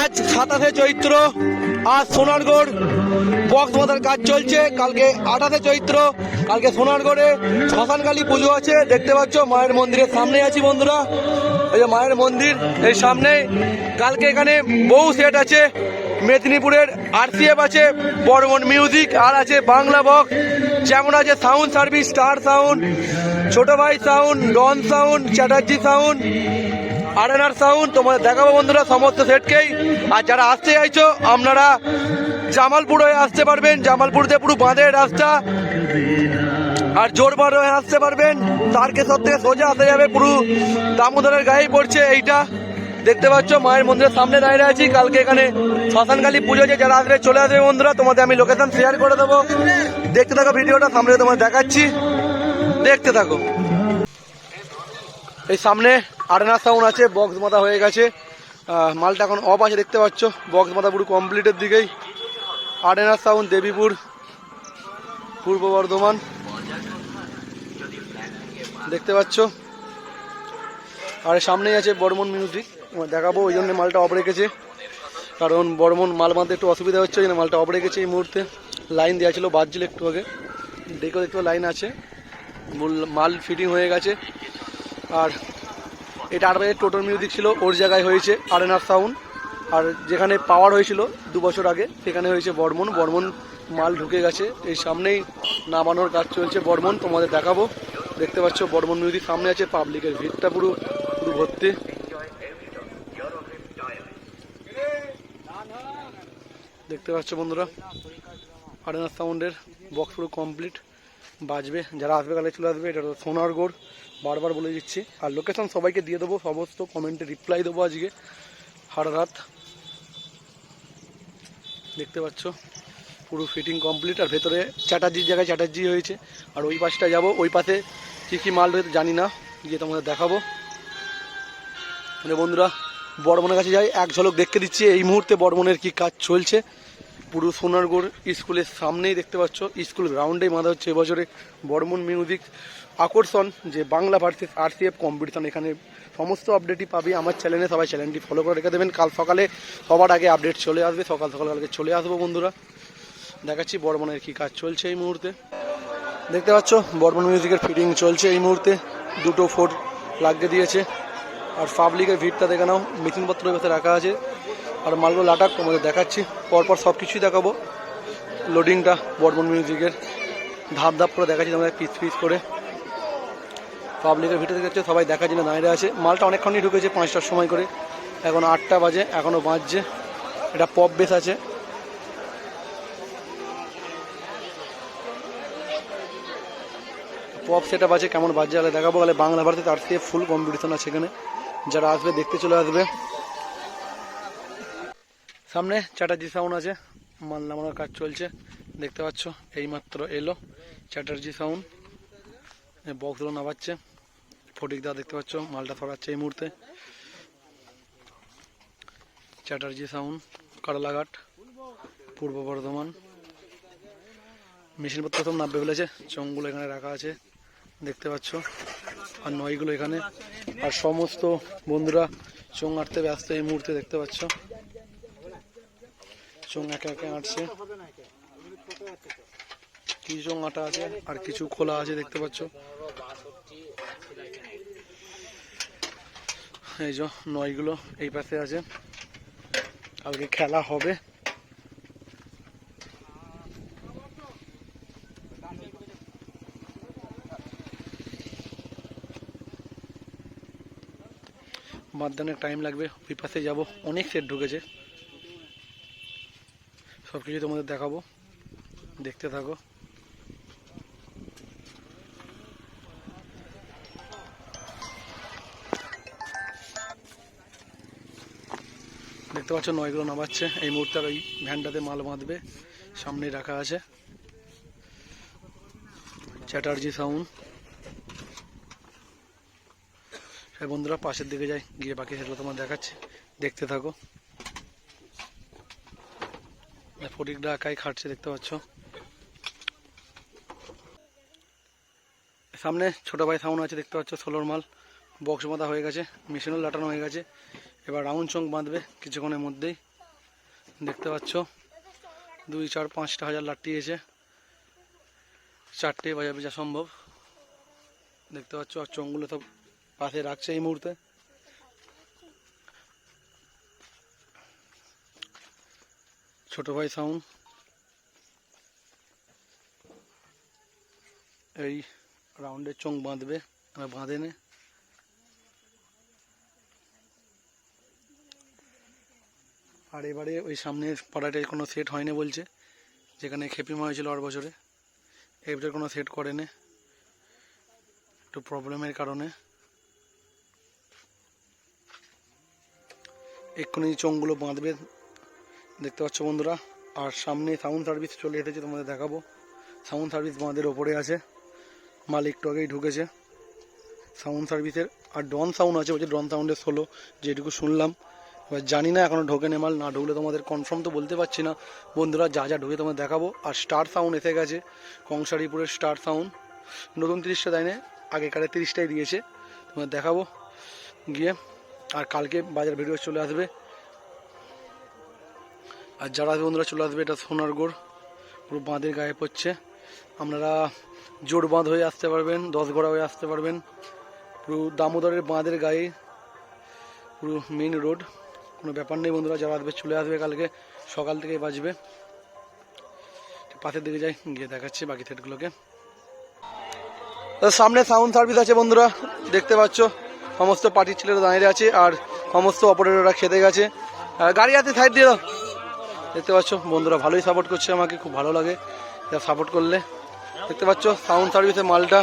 আজ সাতাশে চৈত্র, আজ সোনারগড় বক্স বাঁধার কাজ চলছে। কালকে আঠাশে চৈত্র, কালকে সোনারগড়ে শ্মশানকালী পুজো আছে। দেখতে পাচ্ছ, মায়ের মন্দিরের সামনে আছি বন্ধুরা। এই যে মায়ের মন্দির, এই সামনে কালকে এখানে বহু সেট আছে। মেদিনীপুরের আরসিএফ আছে বর্মন মিউজিক, আর আছে বাংলা বক্স। যেমন আছে সাউন্ড সার্ভিস, স্টার সাউন্ড, ছোট ভাই sound, Don sound, Chatterjee sound আরেনার sound. তোমাদের দেখাবো বন্ধুরা সমস্ত সেটকেই। আর যারা আসতে চাইছো, আপনারা জামালপুর হয়ে আসতে পারবেন। জামালপুর দিয়ে পুরো বাঁধের রাস্তা। আর জোরবার হয়ে আসতে পারবেন। তারকেশ্বর থেকে সোজা আসা যাবে পুরো দামোদরের গায়ে পড়ছে এইটা। দেখতে পাচ্ছ, মায়ের মন্দিরের সামনে দাঁড়িয়ে আছি। কালকে এখানে শ্মশানকালী পুজো যে যারা আসবে চলে আসবে বন্ধুরা, তোমাদের আমি লোকেশন শেয়ার করে দেবো। দেখতে থাকো ভিডিওটা, সামনে তোমার দেখাচ্ছি। দেখতে থাকো। এই সামনে আরেনা সাউন্ড আছে বক্স মাথা হয়ে গেছে। মালটা এখন অফ আছে, দেখতে পাচ্ছ। বক্স মাথা পুরো কমপ্লিটের দিকেই। আরেনা সাউন্ড দেবীপুর, পূর্ব বর্ধমান। দেখতে পাচ্ছ। আর সামনেই আছে বর্মন মিউজিক দেখাবো, ওই জন্য মালটা অফ রেখেছে। কারণ বর্মন মাল বাঁধতে একটু অসুবিধা হচ্ছে ওই জন্য মালটা অফ রেখেছে এই মুহূর্তে। লাইন দেওয়া ছিল, বাজছিল একটু আগে। দেখো, দেখতে লাইন আছে। মূল- ফিটিং হয়ে গেছে। আর এটা আট বাজে টোটাল মিউজিক ছিল, ওর জায়গায় হয়েছে আরেনার সাউন্ড আর যেখানে পাওয়ার হয়েছিল দু বছর আগে, সেখানে হয়েছে বর্মন। বর্মন মাল ঢুকে গেছে, এই সামনেই নামানোর কাজ চলছে। বর্মন, তোমাদের দেখাবো। দেখতে পাচ্ছ, বর্মন মিউজিক সামনে আছে পাবলিকের ভিড়টা পুরো পুরো ভর্তি। দেখতে পাচ্ছ বন্ধুরা? আরেনার সাউন্ডের বক্স পুরো কমপ্লিট বাজবে, যারা আসবে কালে চলে আসবে। এটা হলো সোনারগড় বারবার বলে দিচ্ছি। আর লোকেশন সবাইকে দিয়ে দেবো। সমস্ত কমেন্টে রিপ্লাই দেবো আজকে। সারা রাত। দেখতে পাচ্ছ? পুরো ফিটিং কমপ্লিট আর ভেতরে চ্যাটার্জির জায়গায় চ্যাটার্জি হয়েছে। আর ওই পাশটা যাব। ওই পাশে কী কী মাল রয়েছে জানি না। গিয়ে তোমাদের দেখাবো। মানে বন্ধুরা, বর্মনের কাছে যাই। এক ঝলক দেখতে দিচ্ছি। এই মুহূর্তে বর্মনের কি কাজ চলছে? পুরো সোনারগড় স্কুলের সামনেই দেখতে পাচ্ছ। স্কুল গ্রাউন্ডেই মাথা হচ্ছে এবছরে বর্মন মিউজিক আকর্ষণ, যে বাংলা ভার্সেস আরসিএফ কম্পিটিশন এখানে সমস্ত আপডেটই পাবি আমার চ্যানেলে সবাই চ্যানেলটি ফলো করে রেখে দেবেন। কাল সকালে সবার আগে আপডেট চলে আসবে, সকাল সকাল কালকে চলে আসব বন্ধুরা। দেখাচ্ছি বর্মনের কি কাজ চলছে এই মুহূর্তে। দেখতে পাচ্ছ, বর্মন মিউজিকের ফিটিং চলছে এই মুহূর্তে। দুটো ফোর লাগিয়ে দিয়েছে। আর পাবলিকের ভিড়টা দেখে নাও মেশিনপত্র ভেতরে রাখা আছে। আর মালগুলো লাটাক, তোমাদের দেখাচ্ছি। পরপর সব কিছুই দেখাবো। লোডিংটা বর্মন মিউজিকের। ধাপ ধাপ করে দেখাচ্ছি তোমাদের পিস পিস করে। পাবলিকের ভিতরে দেখছে সবাই দেখার জন্য দাঁড়িয়ে আছে। মালটা অনেকক্ষণই ঢুকেছে, পাঁচটার সময় করে। এখন আটটা বাজে এখনও বাজছে। এটা পপ বেস আছে। পপ সেটা বাজে কেমন বাজে আলে দেখাবো। গেলে বাংলা ভারতে তার থেকে ফুল কম্পিটিশন আছে এখানে। যারা আসবে, দেখতে চলে আসবে। সামনে চ্যাটার্জি সাউন্ড আছে। মাল নামানোর কাজ চলছে। দেখতে পাচ্ছ, এইমাত্র এলো চ্যাটার্জি সাউন্ড বক্সগুলো নামাচ্ছে। ফটিক দা দেখতে পাচ্ছ, মালটা সরাচ্ছে এই মুহূর্তে। চ্যাটার্জি সাউন্ড কারলাঘাট, পূর্ব বর্ধমান। মেশিনপত্র সব নামবে ফেলেছে। চংগুলো এখানে রাখা আছে। দেখতে পাচ্ছ, আর নয়গুলো এখানে। আর সমস্ত বন্ধুরা চোং আটতে ব্যস্ত এই মুহূর্তে দেখতে পাচ্ছ। চোং একে একে আটছে। কিছু চোং আটা আছে? আর কিছু খোলা আছে দেখতে পাচ্ছ? এই যে নয়গুলো এই পাশে আছে। কালকে খেলা হবে। মাধ্যমিক টাইম লাগবে। ওই পাশে যাব। অনেক সেট ঢুকেছে। সব কিছু তোমাদের দেখাবো। দেখতে থাকো। দেখতে পাচ্ছ নয়গুলো নামাচ্ছে। এই মুহূর্তে আর ওই ভ্যানটাতে মাল বাঁধবে। সামনে রাখা আছে। চ্যাটার্জি সাউন্ড। হ্যাঁ বন্ধুরা, পাশের দিকে যাই, গিয়ে বাকি সেগুলো তোমার দেখাচ্ছে। দেখতে থাকো। ফটিকটা একাই খাটছে, দেখতে পাচ্ছ। সামনে ছোট ভাই সাউন্ড আছে, দেখতে পাচ্ছ, ষোলোর মাল। বক্স বাঁধা হয়ে গেছে, মেশিনও লাটানো হয়ে গেছে। এবার রাউন্ড চং বাঁধবে কিছুক্ষণের মধ্যেই। দেখতে পাচ্ছ, দুই, চার, পাঁচটা হাজার লাট্টিয়েছে চারটে বাজাবে যা সম্ভব। দেখতে পাচ্ছ, আর চোঙগুলো সব পাশে রাখছে এই মুহূর্তে। ছোট ভাই সাউন্ড এই রাউন্ডের চোঙ বাঁধবে, আর বাঁধে নে। আর এবারে ওই সামনের পাড়াটায় কোনো সেট হয়নি বলছে, যেখানে খেপি মা হয়েছিল আট বছরে। এবারে কোনো সেট করেনি একটু প্রবলেমের কারণে। এক্ষুনি চোঙগুলো বাঁধবে দেখতে পাচ্ছ বন্ধুরা, আর সামনে সাউন্ড সার্ভিস চলে এসেছে, তোমাদের দেখাবো। সাউন্ড সার্ভিস বাঁধের ওপরে আছে। মাল একটু আগেই ঢুকেছে। সাউন্ড সার্ভিসের আর ডন সাউন্ড আছে, বলছে ডন সাউন্ডের ষোলো যেটুকু শুনলাম। এবার জানি না এখনও ঢোকেনি মাল, না ঢুকলে তোমাদের কনফার্ম তো বলতে পারছি না। বন্ধুরা, যা যা ঢুকে তোমাদের দেখাবো। আর স্টার সাউন্ড এসে গেছে, কংসারিপুরের স্টার সাউন্ড নতুন তিরিশটা দেয় না আগেকারের তিরিশটাই দিয়েছে। তোমাদের দেখাবো। গিয়ে, আর কালকে বাজার ভিডিও চলে আসবে। আর যারা বন্ধুরা, চলে আসবে এটা সোনারগড় পুরো বাঁধের গায়ে পড়ছে। আপনারা জোর বাঁধ হয়ে আসতে পারবেন, দশ গড়া হয়ে আসতে পারবেন। পুরো দামোদরের বাঁধের গায়ে পুরো মেন রোড কোনো ব্যাপার নেই বন্ধুরা, যারা আসবে চলে আসবে কালকে। সকাল থেকেই বাজবে। পাশের দিকে যাই, গিয়ে দেখাচ্ছি বাকি সেটগুলোকে। সামনে সাউন্ড সার্ভিস আছে বন্ধুরা, দেখতে পাচ্ছ। সমস্ত পার্টির ছেলেরা দাঁড়িয়ে আছে আর সমস্ত অপারেটররা খেতে গেছে। গাড়ি আছে সাইড দিয়ে দাও। দেখতে পাচ্ছ, বন্ধুরা ভালোই সাপোর্ট করছে আমাকে, খুব ভালো লাগে। সাপোর্ট করলে। দেখতে পাচ্ছ সাউন্ড সার্ভিসের মালটা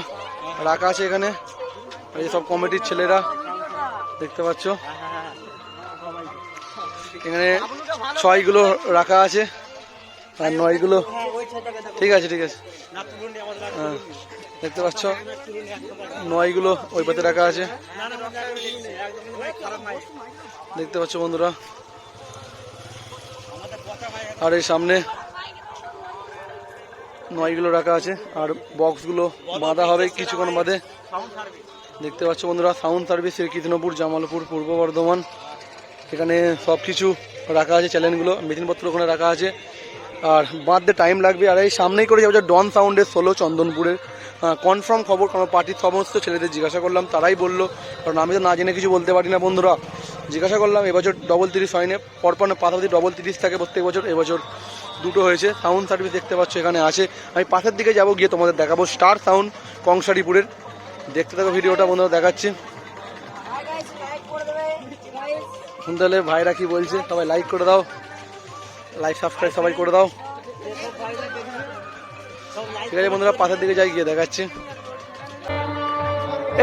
রাখা আছে এখানে। এই সব কমিটির ছেলেরা, দেখতে পাচ্ছ। এখানে ছয়গুলো রাখা আছে, আর নয়গুলো ঠিক আছে ঠিক আছে। হ্যাঁ দেখতে পাচ্ছ, নয়গুলো ওই পাতে রাখা আছে। দেখতে পাচ্ছ, বন্ধুরা। আর এই সামনে নয়গুলো রাখা আছে, আর বক্সগুলো বাঁধা হবে কিছুক্ষণ বাদে। দেখতে পাচ্ছ বন্ধুরা, সাউন্ড সার্ভিস কৃষ্ণপুর জামালপুর, পূর্ব বর্ধমান। এখানে সব কিছু রাখা আছে চ্যানেলগুলো মেশিনপত্র ওখানে রাখা আছে। আর বাঁধতে টাইম লাগবে। আর এই সামনেই করে যাবে ডন সাউন্ডের ষোলো চন্দনপুরের। কনফার্ম খবর কারণ পার্টির সমস্ত ছেলেদের জিজ্ঞাসা করলাম তারাই বলল। কারণ আমি তো না জেনে কিছু বলতে পারি না বন্ধুরা। জিজ্ঞাসা করলাম এবছর ডবল তিরিশ হয়নি। পরপর পাশাপাশি ডবল তিরিশ থাকে প্রত্যেক বছর এবছর দুটো হয়েছে। সাউন্ড সার্ভিস দেখতে পাচ্ছ এখানে আছে। আমি পাশের দিকে যাব গিয়ে তোমাদের দেখাবো। স্টার সাউন্ড কংসারিপুরের। দেখতে থাকো ভিডিওটা বন্ধুরা দেখাচ্ছি. শুনতে হলে ভাইরা কি বলছে সবাই লাইক করে দাও। লাইক সাবস্ক্রাইব সবাই করে দাও। ঠিক আছে বন্ধুরা, পাশের দিকে যাই, গিয়ে দেখাচ্ছি।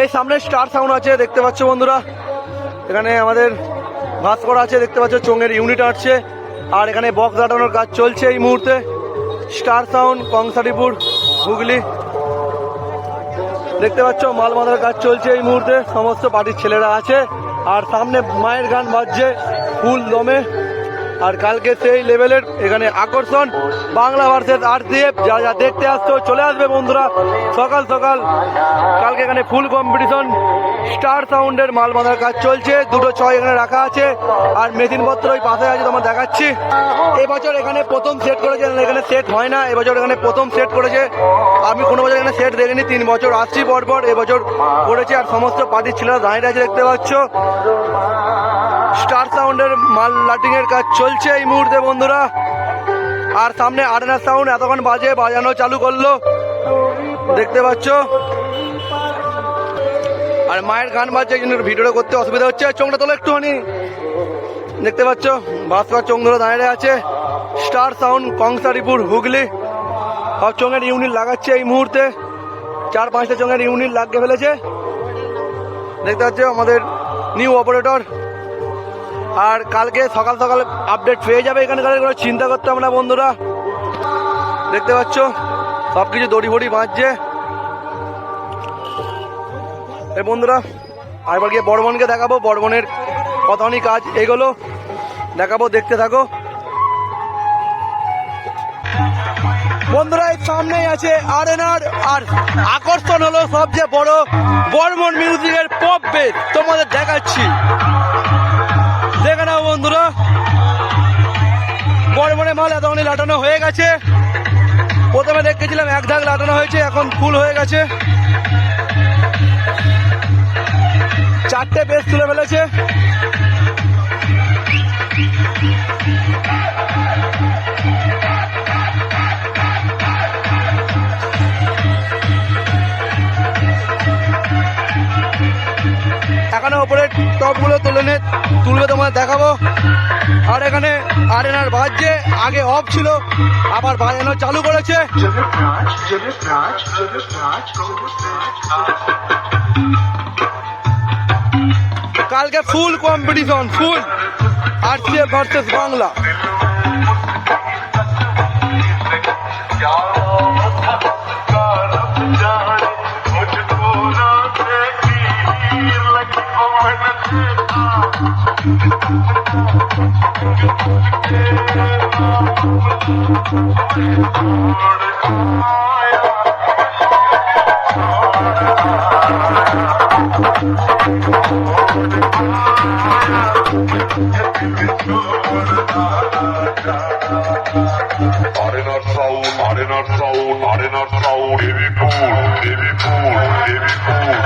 এই সামনে স্টার সাউন্ড আছে, দেখতে পাচ্ছ বন্ধুরা। এখানে আমাদের ভাস্কর আছে, দেখতে পাচ্ছ চোঙের ইউনিট আসছে আর এখানে বক্স দাটানোর কাজ চলছে এই মুহূর্তে। Star sound, Kansaripur, Hooghly. দেখতে পাচ্ছ মাল বাঁধার কাজ চলছে এই মুহূর্তে। সমস্ত পার্টির ছেলেরা আছে। আর সামনে মায়ের গান বাজছে, ফুল দমে। আর কালকে সেই লেভেলের এখানে আকর্ষণ, বাংলা ভার্সেস আরসিএফ যা যা দেখতে আসতো চলে আসবে বন্ধুরা। সকাল সকাল কালকে এখানে ফুল কম্পিটিশন স্টার সাউন্ডের মাল বাঁধার কাজ চলছে, দুটো ছয় এখানে রাখা আছে, আর মেশিনপত্র ওই পাশে আছে, তোমার দেখাচ্ছি। এবছর এখানে প্রথম সেট করেছে এখানে সেট হয় না, এবছর এখানে প্রথম সেট করেছে। আমি কোনো বছর এখানে সেট দেখিনি, তিন বছর আসছি পর পর এবছর করেছে, আর সমস্ত পার্টির ছেলেরা দাঁড়িয়ে আছে, দেখতে পাচ্ছ। স্টার সাউন্ডের মাল লাটিং এর কাজ চলছে এই মুহূর্তে বন্ধুরা। আর সামনে আরেনা সাউন্ড, এতক্ষণ বাজে, বাজানো চালু করল। দেখতে পাচ্ছ? আর মায়ের গান বাজছে, এই জন্য ভিডিওটা করতে অসুবিধা হচ্ছে। চোখটা তোলো একটুখানি। দেখতে পাচ্ছ? ভাস্কর চোখ ধরে দাঁড়িয়ে আছে। Star sound, Kansaripur, Hooghly. সব চোঙের ইউনিট লাগাচ্ছে এই মুহূর্তে। চার পাঁচটা চোঙের ইউনিট লাগিয়ে ফেলেছে। দেখতে পাচ্ছ? আমাদের নিউ অপারেটর। আর কালকে সকাল সকাল আপডেট পেয়ে যাবে এখানকার, কোনো চিন্তা করতে হবে বন্ধুরা। দেখতে পাচ্ছ সব কিছু দড়ি ফড়ি বাঁচছে এই বন্ধুরা, আরেকবার গিয়ে বর্মনকে দেখাবো, বর্মনের কতখানি কাজ এগুলো। দেখাবো, দেখতে থাকো। বন্ধুরা, এই সামনেই আছে আর আর আকর্ষণ হলো সবচেয়ে বড় বর্মন মিউজিকের পপ বেস তোমাদের দেখাচ্ছি। দেখে নাও বন্ধুরা। বড় মাল এতখানি লাটানো হয়ে গেছে। প্রথমে দেখেছিলাম এক ধাক লাটানো হয়েছে, এখন ফুল হয়ে গেছে। চারটে বেশ তুলে ফেলেছে। এখানে ওপরে টপগুলো তুলে নে, তুলবে তোমার দেখাবো। আর এখানে আরেনার বাজছে, আগে অফ ছিল, আবার বাজানো চালু করেছে. কালকে ফুল কম্পিটিশন ফুল আর RCF versus Bangla Sound, arena sound, arena sound, heavy pool, heavy pool, heavy pool,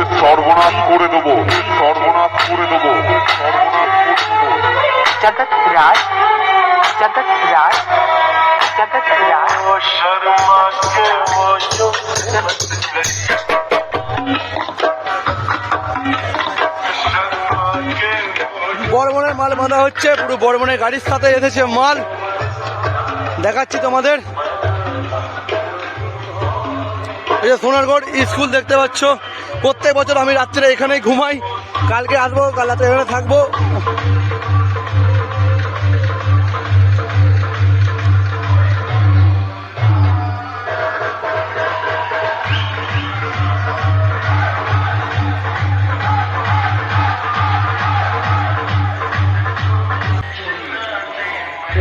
Jagat Raj, Jagat Raj, Jagat Raj. বর্মনের মাল বাঁধা হচ্ছে পুরো বর্মনের গাড়ির সাথে এসেছে মাল। দেখাচ্ছি তোমাদের। এই যে সোনারগড় স্কুল দেখতে পাচ্ছ। প্রত্যেক বছর আমি রাত্রে এখানেই ঘুমাই। কালকে আসব কাল রাতে এখানে থাকব।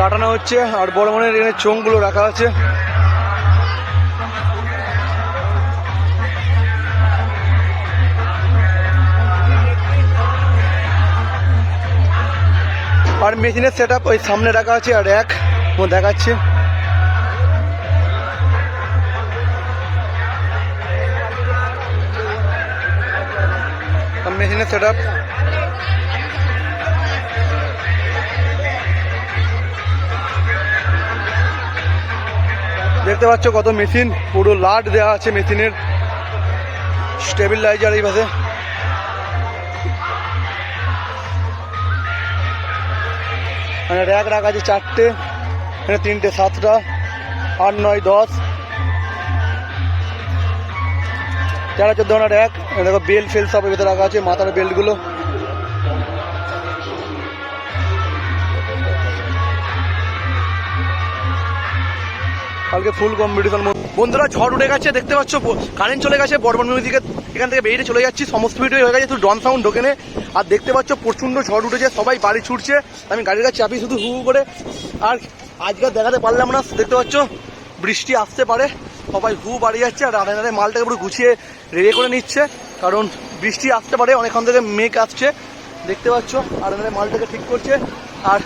লাটানো হচ্ছে, আর বড় মনের এখানে চোঙগুলো রাখা আছে। আর মেশিনের সেট ওই সামনে রাখা আছে, আর এক, ও দেখাচ্ছে। মেশিনের সেট দেখতে পাচ্ছ কত মেশিন, পুরো লাট দেওয়া আছে মেশিনের। স্টেবিলাইজার এই পাশে। মানে র্যাক রাখা আছে চারটে, এখানে তিনটে, সাতটা, আট, নয়, দশ। তেরো, চোদ্দ র্যাক দেখো বেল ফেল সব ভিতরে রাখা আছে, মাথার বেল্টগুলো কালকে ফুল কম্পিটিশন বন্ধুরা ঝড় উঠে গেছে, দেখতে পাচ্ছ? কারেন্ট চলে গেছে বর্ধমান দিকে, এখান থেকে বেরিয়ে চলে যাচ্ছি, সমস্ত ভিডিও হয়ে গেছে, শুধু ডন সাউন্ড ঢোকে নে। আর দেখতে পাচ্ছ প্রচণ্ড ঝড় উঠেছে, সবাই বাড়ি ছুটছে। আমি গাড়ির কাছে চাপি শুধু হু করে, আর আজকে দেখাতে পারলাম না, দেখতে পাচ্ছ? বৃষ্টি আসতে পারে, সবাই হু বাড়ি যাচ্ছে, আর আড়ে মালটাকে পুরো গুছিয়ে রেডি করে নিচ্ছে, কারণ বৃষ্টি আসতে পারে, অনেকক্ষণ থেকে মেঘ আসছে, দেখতে পাচ্ছ? আর মালটাকে ঠিক করছে, আর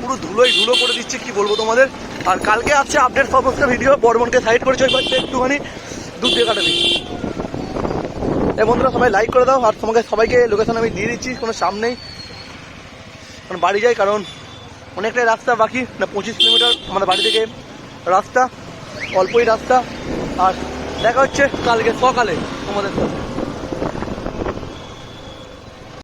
পুরো ধুলোই ধুলো করে দিচ্ছে, কি বলব তোমাদের? আর কালকে আসছে আপডেট সমস্ত ভিডিও বর্মনকে সাইড করেছে ওই পাশে একটুখানি দুধ দিয়ে কাটাবি। এই বন্ধুরা, সবাই লাইক করে দাও, আর তোমাকে, সবাইকে লোকেশন আমি দিয়ে দিচ্ছি, কোনো চাপ নেই। কারণ বাড়ি যাই, কারণ অনেকটাই রাস্তা বাকি, না, পঁচিশ কিলোমিটার আমাদের বাড়ি থেকে রাস্তা, অল্পই রাস্তা। আর দেখা হচ্ছে কালকে, সকালে তোমাদের সাথে।